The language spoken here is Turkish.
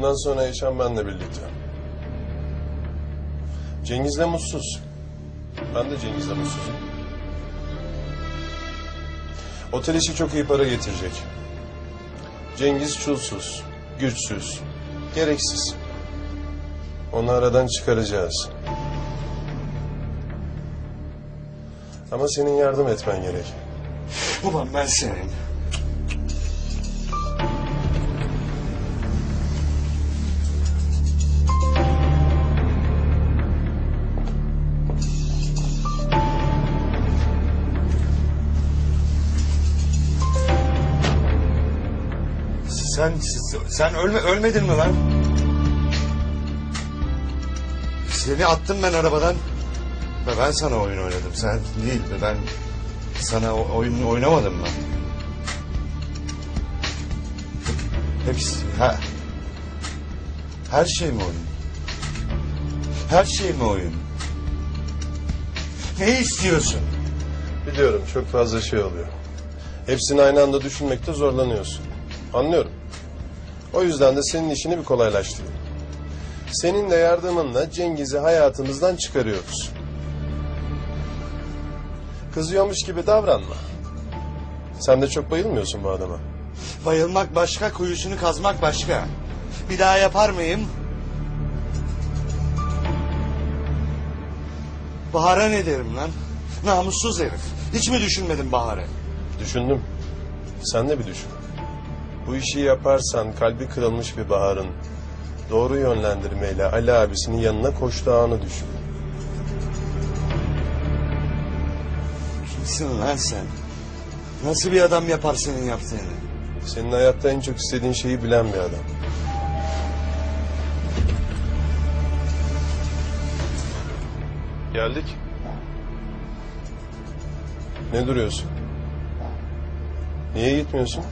Bundan sonra yaşam benle birlikte. Cengiz'le mutsuz. Ben de Cengiz'le mutsuzum. Otel işi çok iyi para getirecek. Cengiz çulsuz, güçsüz, gereksiz. Onu aradan çıkaracağız. Ama senin yardım etmen gerek. Ulan ben senin. Sen sen ölme ölmedin mi lan? Seni attım ben arabadan. Ve ben sana oyun oynadım. Sen değil. Ben sana oyun oynamadım mı? Hepsi, ha, her şey mi oyun? Her şey mi oyun? Ne istiyorsun? Biliyorum çok fazla şey oluyor. Hepsini aynı anda düşünmekte zorlanıyorsun. Anlıyorum. O yüzden de senin işini bir kolaylaştırayım. Senin de yardımınla Cengiz'i hayatımızdan çıkarıyoruz. Kızıyormuş gibi davranma. Sen de çok bayılmıyorsun bu adama. Bayılmak başka, kuyusunu kazmak başka. Bir daha yapar mıyım? Bahar'a ne derim lan? Namussuz herif. Hiç mi düşünmedin Bahar'ı? Düşündüm. Sen de bir düşün. Bu işi yaparsan kalbi kırılmış bir Bahar'ın doğru yönlendirmeyle Ali abisinin yanına koştuğu anı düşün. Kimsin lan sen? Nasıl bir adam yapar senin yaptığını? Senin hayatta en çok istediğin şeyi bilen bir adam. Geldik. Ne duruyorsun? Niye gitmiyorsun?